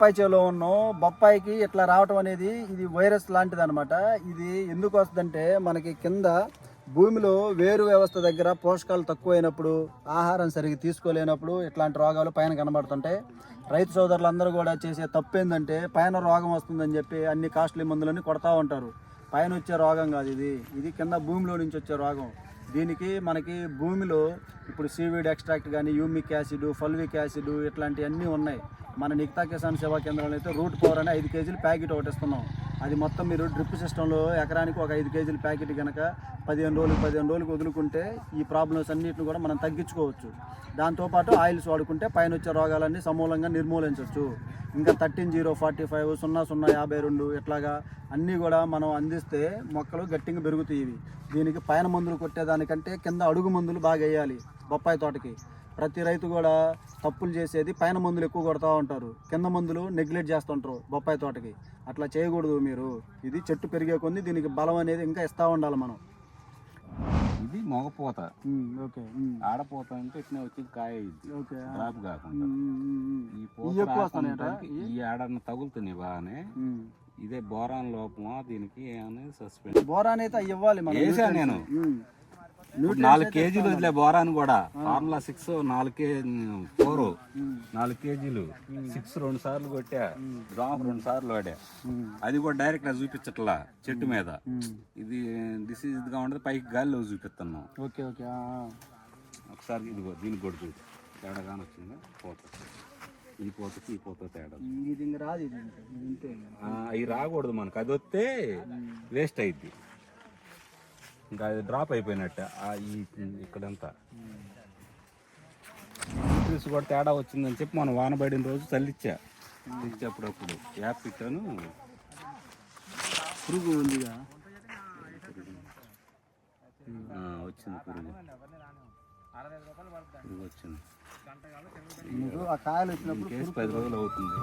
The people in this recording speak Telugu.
బొప్పాయి చేలో ఉన్నాం. బొప్పాయికి ఇట్లా రావటం అనేది ఇది వైరస్ లాంటిది అనమాట ఇది ఎందుకు వస్తుందంటే మనకి కింద భూమిలో వేరు వ్యవస్థ దగ్గర పోషకాలు తక్కువైనప్పుడు ఆహారం సరిగ్గా తీసుకోలేనప్పుడు ఇట్లాంటి రోగాలు పైన కనబడుతుంటాయి. రైతు సోదరులందరూ కూడా చేసే తప్పు ఏంటంటే పైన రోగం వస్తుందని చెప్పి అన్ని కాస్ట్లీ మందులన్నీ కొడతా ఉంటారు. పైన వచ్చే రోగం కాదు ఇది. ఇది కింద భూమిలో నుంచి వచ్చే రోగం. దీనికి మనకి భూమిలో ఇప్పుడు సీవీడ్ ఎక్స్ట్రాక్ట్ కానీ యూమిక్ యాసిడ్ ఫల్విక్ యాసిడ్ ఇట్లాంటివన్నీ ఉన్నాయి. మన నిక్తా కిసాన్ సేవా కేంద్రంలో అయితే రూట్ పవర్ అని ఐదు కేజీలు ప్యాకెట్ ఒకటి ఇస్తున్నాం. అది మొత్తం మీరు డ్రిప్ సిస్టంలో ఎకరానికి ఒక ఐదు కేజీల ప్యాకెట్ కనుక పదిహేను రోజులు పదిహేను రోజులకు వదులుకుంటే ఈ ప్రాబ్లమ్స్ అన్నిటిని కూడా మనం తగ్గించుకోవచ్చు. దాంతోపాటు ఆయిల్స్ వాడుకుంటే పైన వచ్చే రోగాలన్నీ సమూలంగా నిర్మూలించవచ్చు. ఇంకా థర్టీన్ జీరో ఫార్టీ ఫైవ్ సున్నా సున్నా యాభై రెండు ఇట్లాగా అన్నీ కూడా మనం అందిస్తే మొక్కలు గట్టిగా పెరుగుతాయి ఇవి. దీనికి పైన మందులు కొట్టేదానికంటే కింద అడుగు మందులు బాగా వేయాలి బొప్పాయి తోటకి. ప్రతి రైతు కూడా తప్పులు చేసేది పైన మందులు ఎక్కువ కొడతా ఉంటారు. కింద మందులు నెగ్లెక్ట్ చేస్తుంటారు బొప్పాయి తోటకి. అట్లా చేయకూడదు మీరు. ఇది చెట్టు పెరిగే కొద్దీ దీనికి బలం అనేది ఇంకా ఇస్తూ ఉండాలి మనం. ఇది మొగపోత ఓకే ఆడపోత అంటే ఇట్లా వచ్చి కాయ డ్రాప్ కాకుండా. ఈ పూత ఈ తగులుతున్నాయి బాగానే. ఇదే బోరాన్ లోపమా దీనికి సస్పెండ్ బోరాన్ అయితే ఇవ్వాలి నేను? నాలుగు కేజీలు వదిలే బోరాన్ కూడా. ఫార్ములా సిక్స్ నాలుగు కేజీ ఫోర్ నాలుగు కేజీలు. సిక్స్ రెండు సార్లు కొట్టా డ్రాప్ రెండు సార్లు వాడా అది కూడా డైరెక్ట్ చూపించట్లా చెట్టు మీద. ఇది డిసీజ్గా ఉండదు పైకి గాలిలో చూపిస్తున్నాం ఓకే ఓకే ఒకసారి ఇదిగో దీనికి కూడా చూసి తేడా కానీ వచ్చిందా? పోత. ఈ పోతకి ఈ పోత తేడా. ఇది రాదు అవి రాకూడదు మనకు. అది వస్తే వేస్ట్ అయింది ఇంకా అది డ్రాప్ అయిపోయినట్టే. ఈ ఇక్కడంతా. న్యూట్రిస్ కూడా తేడా వచ్చిందని చెప్పి మనం వాన పడిన రోజు చల్లిచ్చా ఇచ్చా అప్పుడప్పుడు యాప్ పెట్టాను పురుగు ఉందిగా. వచ్చింది పురుగు. పురుగు వచ్చింది. ఆ కాయలు వచ్చినప్పుడు కేసు పది రోజులు అవుతుంది.